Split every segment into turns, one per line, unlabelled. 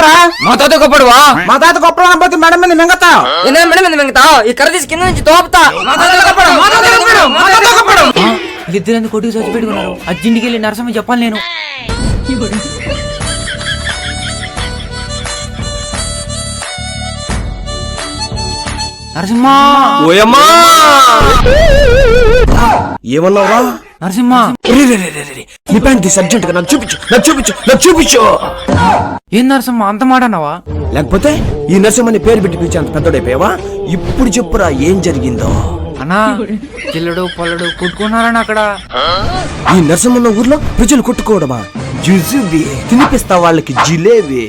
గొప్పరా
మా తాత గొప్పడువా
మా తాత గొప్ప అనబోతే మేడం మీద
నేను మేడం మీద మింగుతా? ఈ కర్ర తీసి కింద నుంచి తోపుతా. మా తాత గొప్పడు మా తాత గొప్పడు మా తాత గొప్పడు
వీళ్ళిద్దరు కొట్టుకు చచ్చి పెట్టుకున్నారు? అర్జెంట్కి వెళ్ళి నరసమ్మ చెప్పాలి నేను. నరసింహ!
ఓయమ్మా! ఏమన్నావురా?
నరసింహ!
రే, రే, రే, రే, రే. నీ ప్యాంట్ తీసి అర్జెంట్గా నాకు చూపించు నాకు చూపించు నాకు చూపించు.
ఏం నరసింహ అంత మాట అన్నావా?
లేకపోతే ఈ నరసింహని పేరు పెట్టి పిలిచి అంత పెద్దోడైపోయావా? ఇప్పుడు చెప్పురా ఏం జరిగిందో.
అన్నా చిల్లడు పొల్లడు కొట్టుకున్నారని అక్కడ.
ఈ నరసింహన్న ఊర్లో ప్రజలు కొట్టుకోవడమా? జుజుబి తినిపిస్తా వాళ్ళకి జిలేబీ.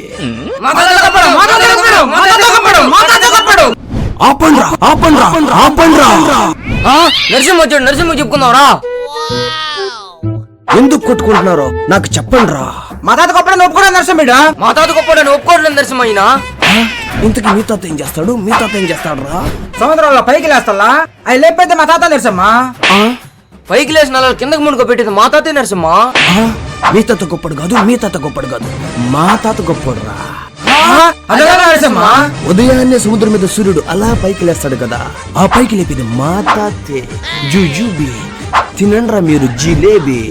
ఆపండ్రా ఆపండ్రా ఆపండ్రా.
నరసింహ వచ్చాడు నరసింహ చెప్పుకుందాంరా
ఎందుకు కొట్టుకుంటున్నారో నాకు చెప్పండ్రా.
మా తాత గొప్ప ఒప్పుకోడా నరసింహుడు
మా తాత గొప్పడు అని ఒప్పుకోవట్లేదు నరసింహ ఈయన
ఇంతకీ మీ తాత ఏం చేస్తాడు? మీ తాత ఏం చేస్తాడు రా?
సముద్రంలో పైకి లేస్తా అవి లేకపోతే మా తాత నరసమ్మ
పైకి లేచిన అలా కిందకి మునుకో పెట్టేది మా తాతే నరసింహ
మీ తాత గొప్పడు కాదు మీ తాత గొప్పడు కాదు. మా తాత గొప్పడు రా.
నరసమ్మ
ఉదయాన్నే సముద్రం మీద సూర్యుడు అలా పైకి లేస్తాడు కదా ఆ పైకి లేపింది మా తాతే. జుజుబి. తినండ్రా మీరు జిలేబీ?